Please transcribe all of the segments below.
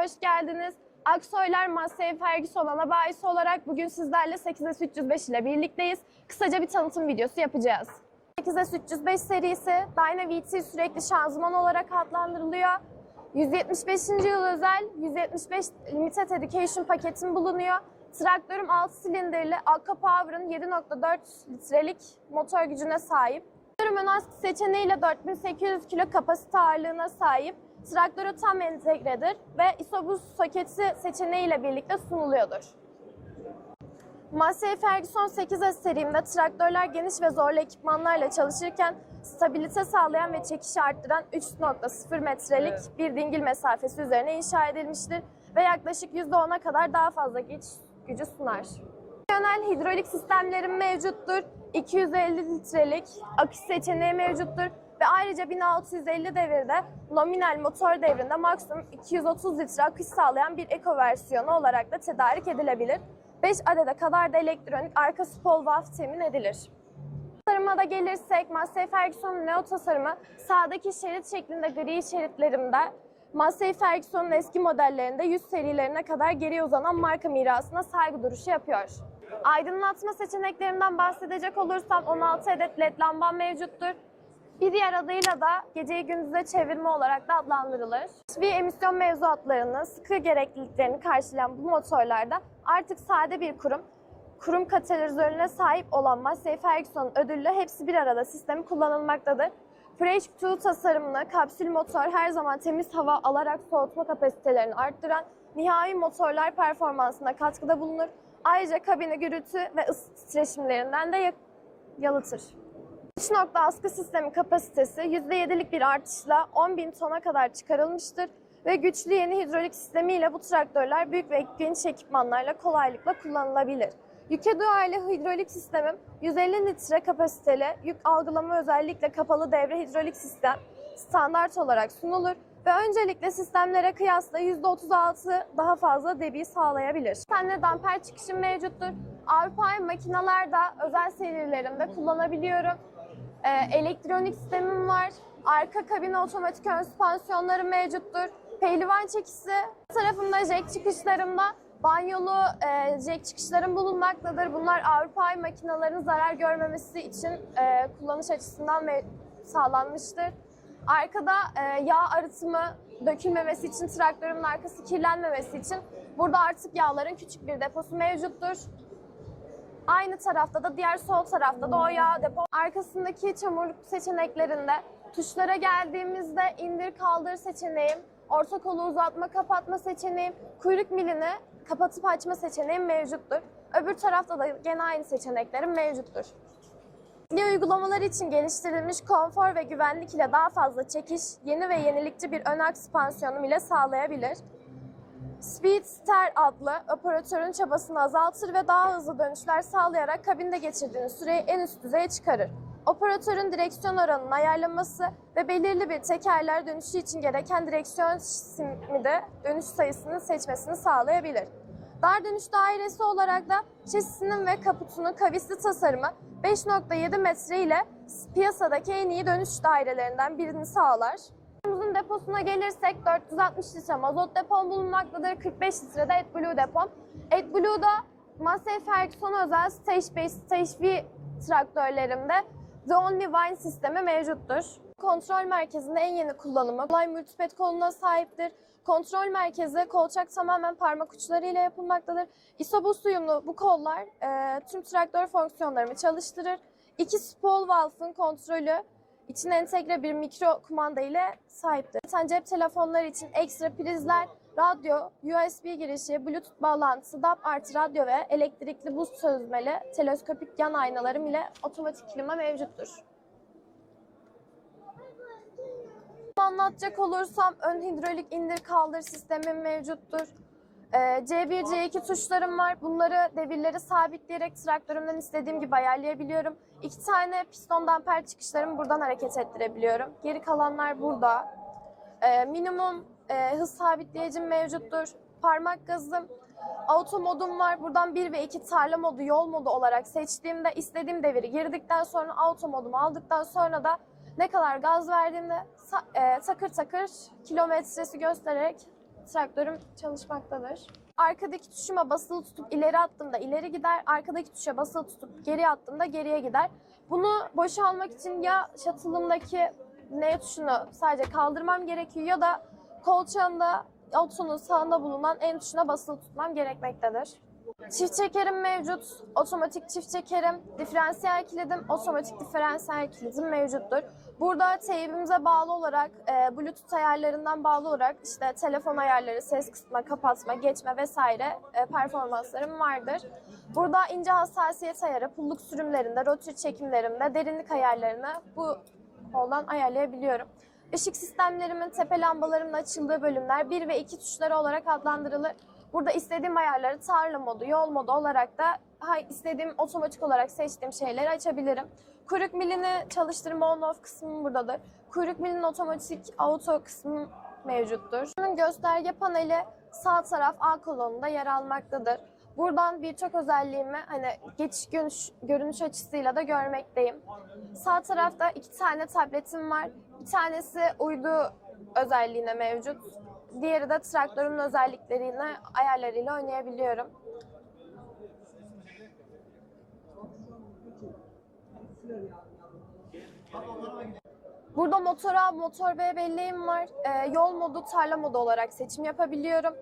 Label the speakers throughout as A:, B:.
A: 2025'e hoş geldiniz. Aksoylar Massey Ferguson ana bayisi olarak bugün sizlerle 8S 305 ile birlikteyiz. Kısaca bir tanıtım videosu yapacağız. 8S 305 serisi Dyna VT sürekli şanzıman olarak adlandırılıyor. 175. yıl özel 175 Limited Education paketim bulunuyor. Traktörüm 6 silindirli Akka Power'ın 7.4 litrelik motor gücüne sahip. Traktörüm ön askı seçeneğiyle 4800 kilo kapasite ağırlığına sahip. Traktörü tam entegredir ve isobus soketi seçeneğiyle birlikte sunuluyordur. Massey Ferguson 8S serimde traktörler geniş ve zorlu ekipmanlarla çalışırken stabilite sağlayan ve çekişi arttıran 3.0 metrelik bir dingil mesafesi üzerine inşa edilmiştir ve yaklaşık %10'a kadar daha fazla geçiş gücü sunar. Yönel hidrolik sistemlerim mevcuttur. 250 litrelik akış seçeneği mevcuttur ve ayrıca 1650 devirde nominal motor devrinde maksimum 230 litre akış sağlayan bir eko versiyonu olarak da tedarik edilebilir. 5 adede kadar da elektronik arka spol valve temin edilir. Tasarıma da gelirsek Massey Ferguson'un Neo tasarımı sağdaki şerit şeklinde gri şeritlerimde Massey Ferguson'un eski modellerinde 100 serilerine kadar geriye uzanan marka mirasına saygı duruşu yapıyor. Aydınlatma seçeneklerinden bahsedecek olursam 16 adet led lambam mevcuttur. Bir diğer adıyla da geceyi gündüze çevirme olarak da adlandırılır. Bir emisyon mevzuatlarını, sıkı gerekliliklerini karşılayan bu motorlarda artık sade bir kurum, kurum katalizörüne sahip olan Massey Ferguson ödüllü hepsi bir arada sistemi kullanılmaktadır. Fresh 2 tasarımlı kapsül motor her zaman temiz hava alarak soğutma kapasitelerini arttıran nihai motorlar performansına katkıda bulunur. Ayrıca kabini gürültü ve ısı titreşimlerinden de ya- yalıtır. 3 nokta askı sistemi kapasitesi %7'lik bir artışla 10.000 tona kadar çıkarılmıştır ve güçlü yeni hidrolik sistemiyle bu traktörler büyük ve geniş ekipmanlarla kolaylıkla kullanılabilir. Yüke duyarlı hidrolik sistemim 150 litre kapasiteli yük algılama özellikle kapalı devre hidrolik sistem standart olarak sunulur ve öncelikle sistemlere kıyasla %36 daha fazla debi sağlayabilir. Tane damper çıkışım mevcuttur. Avrupa makinelerde özel serilerimde kullanabiliyorum. Ee, elektronik sistemim var. Arka kabine otomatik ön süspansiyonları mevcuttur. Pehlivan çekisi tarafımda jack çıkışlarımda banyolu e, jack çıkışlarım bulunmaktadır. Bunlar Avrupa makinelerin zarar görmemesi için e, kullanış açısından sağlanmıştır. Arkada e, yağ arıtımı dökülmemesi için, traktörümün arkası kirlenmemesi için burada artık yağların küçük bir deposu mevcuttur. Aynı tarafta da diğer sol tarafta da o yağ depo. Arkasındaki çamurluk seçeneklerinde tuşlara geldiğimizde indir kaldır seçeneğim, orta kolu uzatma kapatma seçeneğim, kuyruk milini kapatıp açma seçeneğim mevcuttur. Öbür tarafta da gene aynı seçeneklerim mevcuttur. Li uygulamalar için geliştirilmiş konfor ve güvenlik ile daha fazla çekiş, yeni ve yenilikçi bir ön aks süspansiyonum ile sağlayabilir. Speedster adlı operatörün çabasını azaltır ve daha hızlı dönüşler sağlayarak kabinde geçirdiğiniz süreyi en üst düzeye çıkarır. Operatörün direksiyon oranının ayarlaması ve belirli bir tekerler dönüşü için gereken direksiyon simi de dönüş sayısını seçmesini sağlayabilir. Dar dönüş dairesi olarak da şasisinin ve kaputunun kavisli tasarımı 5.7 metre ile piyasadaki en iyi dönüş dairelerinden birini sağlar. Aracımızın deposuna gelirsek 460 litre mazot depom bulunmaktadır. 45 litre de AdBlue depom. AdBlue'da Massey Ferguson özel Stage B, Stage V traktörlerimde The Only Wine sistemi mevcuttur. Kontrol merkezinde en yeni kullanımı kolay multipad koluna sahiptir. Kontrol merkezi kolçak tamamen parmak uçları ile yapılmaktadır. Isobus uyumlu bu kollar e, tüm traktör fonksiyonlarımı çalıştırır. İki spol valve'ın kontrolü İçine entegre bir mikro kumanda ile sahiptir. Zaten cep telefonları için ekstra prizler, radyo, USB girişi, Bluetooth bağlantısı, DAB artı radyo ve elektrikli buz çözmeli teleskopik yan aynalarım ile otomatik klima mevcuttur. Anlatacak olursam ön hidrolik indir kaldır sistemim mevcuttur. Ee, C1, C2 tuşlarım var. Bunları devirleri sabitleyerek traktörümden istediğim gibi ayarlayabiliyorum. İki tane piston damper çıkışlarımı buradan hareket ettirebiliyorum. Geri kalanlar burada. Ee, minimum e, hız sabitleyicim mevcuttur. Parmak gazım, auto modum var. Buradan 1 ve 2 tarla modu, yol modu olarak seçtiğimde istediğim deviri girdikten sonra auto modumu aldıktan sonra da ne kadar gaz verdiğimde e, takır takır kilometresi göstererek traktörüm çalışmaktadır. Arkadaki tuşuma basılı tutup ileri attığımda ileri gider, arkadaki tuşa basılı tutup geri attığımda geriye gider. Bunu boşalmak için ya shuttle'ımdaki N tuşunu sadece kaldırmam gerekiyor ya da kolçağımda otonun sağında bulunan en tuşuna basılı tutmam gerekmektedir. Çift çekerim mevcut, otomatik çift çekerim, diferansiyel kilidim, otomatik diferansiyel kilidim mevcuttur. Burada teybimize bağlı olarak, e, Bluetooth ayarlarından bağlı olarak işte telefon ayarları, ses kısma, kapatma, geçme vesaire e, performanslarım vardır. Burada ince hassasiyet ayarı, pulluk sürümlerinde, rotür çekimlerimde, derinlik ayarlarını bu koldan ayarlayabiliyorum. Işık sistemlerimin tepe lambalarımın açıldığı bölümler 1 ve 2 tuşları olarak adlandırılır. Burada istediğim ayarları tarla modu, yol modu olarak da istediğim otomatik olarak seçtiğim şeyleri açabilirim. Kuyruk milini çalıştırma on off kısmı buradadır. Kuyruk milinin otomatik auto kısmı mevcuttur. Bunun gösterge paneli sağ taraf A kolonunda yer almaktadır. Buradan birçok özelliğimi hani geçiş görünüş, görünüş açısıyla da görmekteyim. Sağ tarafta iki tane tabletim var. Bir tanesi uydu özelliğine mevcut. Diğeri de traktörün özelliklerini ayarlarıyla oynayabiliyorum. Burada motor A, motor B belleğim var. Ee, yol modu, tarla modu olarak seçim yapabiliyorum.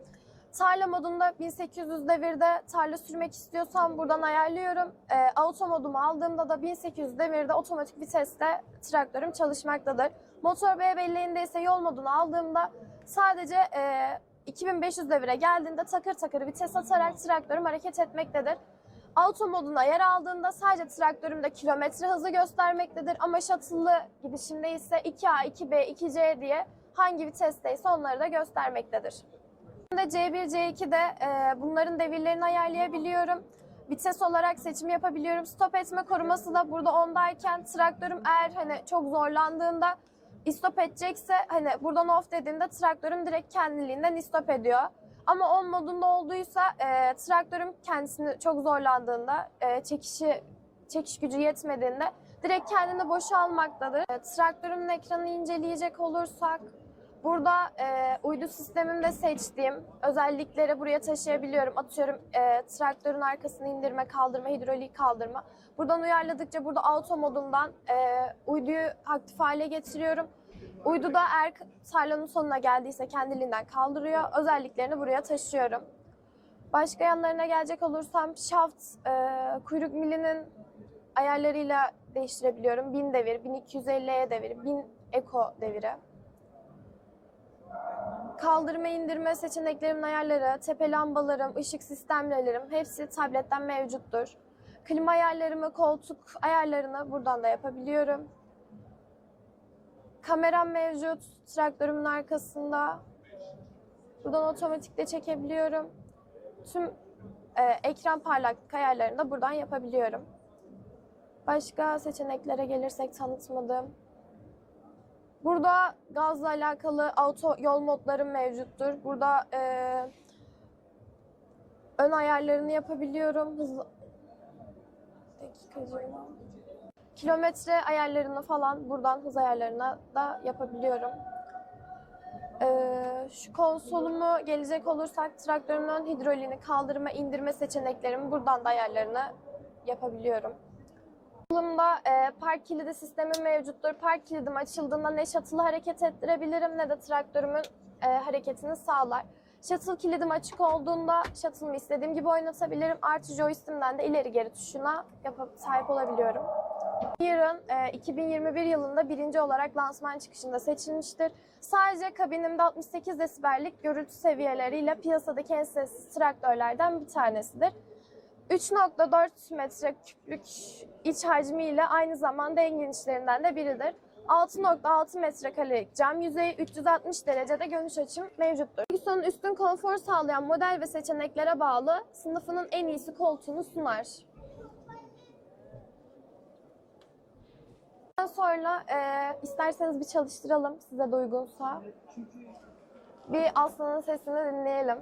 A: Tarla modunda 1800 devirde tarla sürmek istiyorsam buradan ayarlıyorum. Ee, auto modumu aldığımda da 1800 devirde otomatik viteste traktörüm çalışmaktadır. Motor B belleğinde ise yol modunu aldığımda sadece e, 2500 devire geldiğinde takır takır vites atarak traktörüm hareket etmektedir. Auto moduna yer aldığında sadece traktörümde kilometre hızı göstermektedir ama shuttle'lı gidişinde ise 2A, 2B, 2C diye hangi vitesteyse onları da göstermektedir. Şimdi C1, C2'de e, bunların devirlerini ayarlayabiliyorum. Vites olarak seçim yapabiliyorum. Stop etme koruması da burada ondayken traktörüm eğer hani çok zorlandığında istop edecekse hani buradan off dediğimde traktörüm direkt kendiliğinden istop ediyor. Ama on modunda olduysa e, traktörüm kendisini çok zorlandığında, e, çekişi çekiş gücü yetmediğinde direkt kendini boşalmaktadır. E, traktörümün ekranını inceleyecek olursak burada e, uydu sistemimde seçtiğim özellikleri buraya taşıyabiliyorum. Atıyorum e, traktörün arkasını indirme, kaldırma, hidrolik kaldırma. Buradan uyarladıkça burada auto modundan e, uyduyu aktif hale getiriyorum. Uydu da eğer tarlanın sonuna geldiyse kendiliğinden kaldırıyor. Özelliklerini buraya taşıyorum. Başka yanlarına gelecek olursam shaft, e, kuyruk milinin ayarlarıyla değiştirebiliyorum. 1000 devir, 1250'ye devir, 1000 eko deviri. Kaldırma indirme seçeneklerimin ayarları, tepe lambalarım, ışık sistemlerim hepsi tabletten mevcuttur. Klima ayarlarımı, koltuk ayarlarını buradan da yapabiliyorum. Kameram mevcut traktörümün arkasında. Buradan otomatikle çekebiliyorum. Tüm e, ekran parlaklık ayarlarını da buradan yapabiliyorum. Başka seçeneklere gelirsek tanıtmadığım. Burada gazla alakalı auto yol modlarım mevcuttur. Burada e, ön ayarlarını yapabiliyorum. Hızlı... Dakikacığım. Kilometre ayarlarını falan buradan hız ayarlarına da yapabiliyorum. Ee, şu konsolumu gelecek olursak traktörümün ön hidroliğini kaldırma, indirme seçeneklerimi buradan da ayarlarını yapabiliyorum. Konsolumda e, park kilidi sistemi mevcuttur. Park kilidim açıldığında ne shuttle'ı hareket ettirebilirim ne de traktörümün e, hareketini sağlar. Shuttle kilidim açık olduğunda shuttle'ımı istediğim gibi oynatabilirim. Artı joystick'imden de ileri geri tuşuna yapıp sahip olabiliyorum. Yarın e, 2021 yılında birinci olarak lansman çıkışında seçilmiştir. Sadece kabinimde 68 desibellik gürültü seviyeleriyle piyasadaki en sessiz traktörlerden bir tanesidir. 3.4 metreküplük iç hacmiyle aynı zamanda en genişlerinden de biridir. 6.6 metrekarelik cam yüzeyi 360 derecede görünüş açım mevcuttur. Ferguson'un üstün konfor sağlayan model ve seçeneklere bağlı sınıfının en iyisi koltuğunu sunar. Ondan sonra e, isterseniz bir çalıştıralım size de uygunsa. Bir aslanın sesini dinleyelim.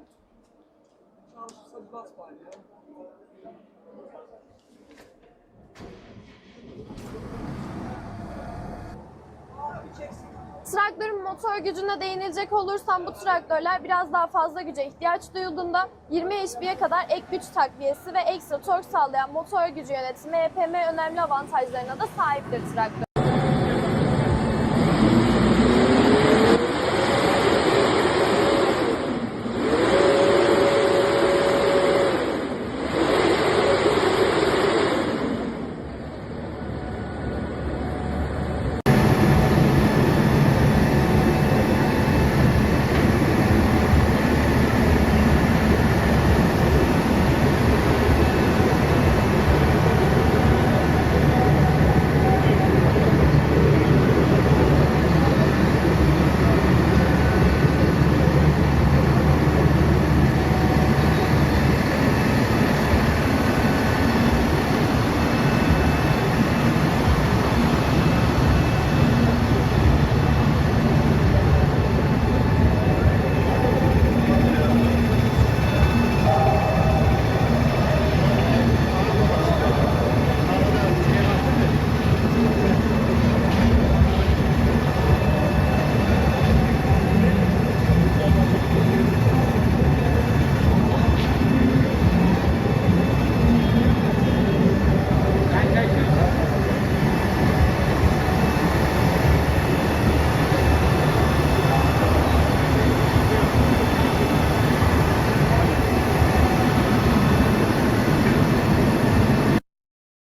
A: Traktörün motor gücüne değinilecek olursam bu traktörler biraz daha fazla güce ihtiyaç duyulduğunda 20 HP'ye kadar ek güç takviyesi ve ekstra tork sağlayan motor gücü yönetimi EPM önemli avantajlarına da sahiptir traktör.